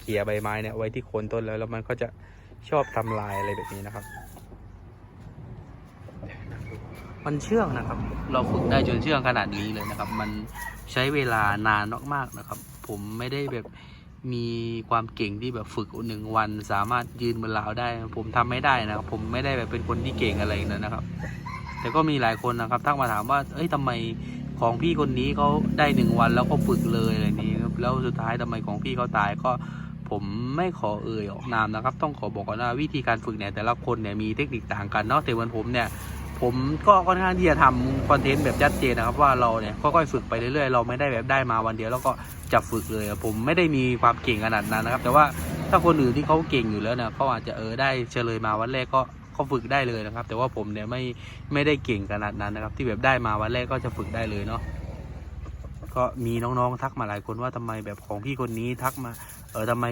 เขี่ยใบไม้เนี่ยไว้ที่โคนต้นแล้วแล้วมันก็จะชอบทำลายอะไรแบบนี้นะครับ มันเชื่องนะครับ เราฝึกได้จนเชื่องขนาดนี้เลยนะครับ มันใช้เวลานานมากๆนะครับ ผมไม่ได้แบบมีความเก่งที่แบบฝึกหนึ่งวัน สามารถยืนบนราวได้ ผมทำไม่ได้นะครับ ผมไม่ได้แบบเป็นคนที่เก่งอะไรนะนนะครับ แต่ก็มีหลายคนนะครับทักมาถามว่า เอ้ยทำไมของพี่คนนี้เขาได้หนึ่งวันแล้วก็ฝึกเลยอะไรนี้ แล้วสุดท้ายทำไมของพี่เขาตายก็ ผมไม่ขอเอ่ยออกนามนะครับ ต้องขอบอกก่อนว่าวิธีการฝึกเนี่ยแต่ละคนเนี่ยมีเทคนิคต่างกันเนาะแต่เหมือนผมเนี่ยผมก็ค่อนข้างที่จะทำคอนเทนต์แบบชัดเจนนะครับว่าเราเนี่ยค่อยๆฝึกไปเรื่อยๆเราไม่ได้แบบได้มาวันเดียวแล้วก็จับฝึกเลย ผมไม่ได้มีความเก่งขนาดนั้นนะครับ แต่ว่าถ้าคนอื่นที่เขาเก่งอยู่แล้วเนี่ยเขาอาจจะเออได้เฉลยมาวันแรกก็เขาฝึกได้เลยนะครับ แต่ว่าผมเนี่ยไม่ไม่ได้เก่งขนาดนั้นนะครับ ที่แบบได้มาวันแรกก็จะฝึกได้เลยเนาะก็มีน้องๆทักมาหลายคนว่าทำไมแบบของพี่คนนี้ทักมาเออทำไม